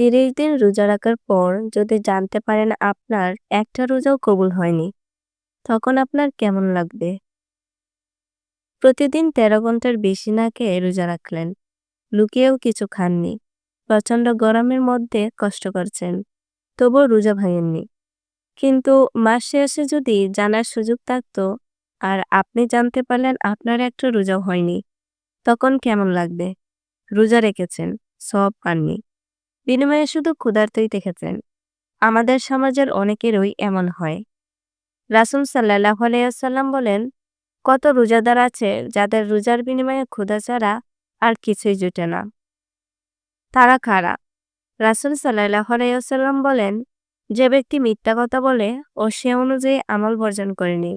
তিরিশ দিন রোজা রাখার পর যদি জানতে পারেন আপনার একটা রোজাও কবুল হয়নি, তখন আপনার কেমন লাগবে? প্রতিদিন তেরো ঘণ্টার বেশি না খেয়ে রোজা রাখলেন, লুকিয়েও কিছু খাননি, প্রচণ্ড গরমের মধ্যে কষ্ট করছেন, তবুও রোজা ভাঙেননি। কিন্তু মাস শেষে যদি জানার সুযোগ থাকতো আর আপনি জানতে পারলেন আপনার একটা রোজাও হয়নি, তখন কেমন লাগবে? রোজা রেখেছেন, সব পাননি। বিনিময়ে শুধু ক্ষুধার্তই দেখেছেন। আমাদের সমাজের অনেকেরই এমন হয়। রাসুল সাল্লাহ আলাইসাল্লাম বলেন, কত রোজাদার আছে যাদের রোজার বিনিময়ে ক্ষুধা ছাড়া আর কিছুই জুটে না। তারা খারাপ রাসুল সাল্লাহ আলাইসাল্লাম বলেন, যে ব্যক্তি মিথ্যা কথা বলে ও সে অনুযায়ী আমল বর্জন করেনি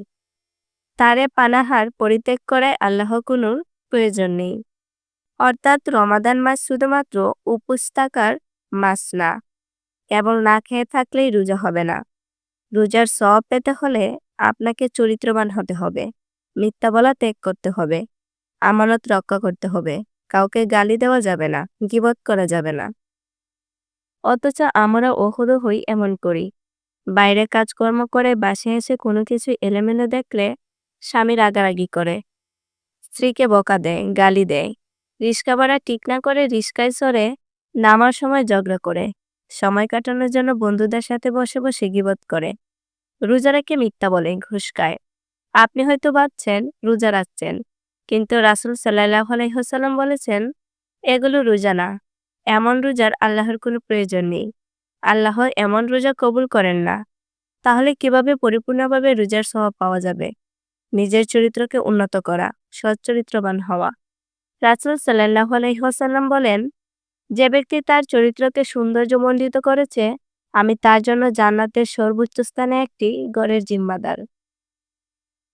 তারে পানাহার পরিত্যাগ করায় আল্লাহ কোনো প্রয়োজন নেই। অর্থাৎ রমাদান মাস শুধুমাত্র উপোস থাকার মাস না। কেবল না খেয়ে থাকলেই রোজা হবে না। রোজার সব পেতে হলে আপনাকে চরিত্রবান হতে হবে। মিথ্যা বলা ত্যাগ করতে হবে। আমানত রক্ষা করতে হবে। কাউকে গালি দেওয়া যাবে না। গিবত করা যাবে না। অথচ আমরা ওহদ হই এমন করি। বাইরে কাজকর্ম করে বাসে এসে কোনো কিছু এলোমেলো দেখলে স্বামী রাগারাগি করে। স্ত্রীকে বকা দেয়, গালি দেয়। রিস্কা ভাড়া ঠিক না করে রিস্কায় সরে নামার সময় ঝগড়া করে, সময় কাটানোর জন্য বন্ধুদের সাথে বসে বসে গিবত করে। রোজারাকে মিথ্যা বলে, ঘুষ খায়। আপনি হয়তো ভাবছেন, রোজা রাখছেন, কিন্তু রাসুল সাল্লাহ আলাইসাল্লাম বলেছেন, এগুলো রোজা না। এমন রোজার আল্লাহর কোনো প্রয়োজন নেই। আল্লাহ এমন রোজা কবুল করেন না। তাহলে কীভাবে পরিপূর্ণভাবে রোজার স্বভাব পাওয়া যাবে? নিজের চরিত্রকে উন্নত করা, সচ্চরিত্রবান হওয়া। রাসুল সাল্লাহ আলহিহাসাল্লাম বলেন যে ব্যক্তি তার চরিত্রকে সৌন্দর্যমণ্ডিত করেছে, আমি তার জন্য জান্নাতের সর্বোচ্চ স্থানে একটি গড়ের জিম্মাদার।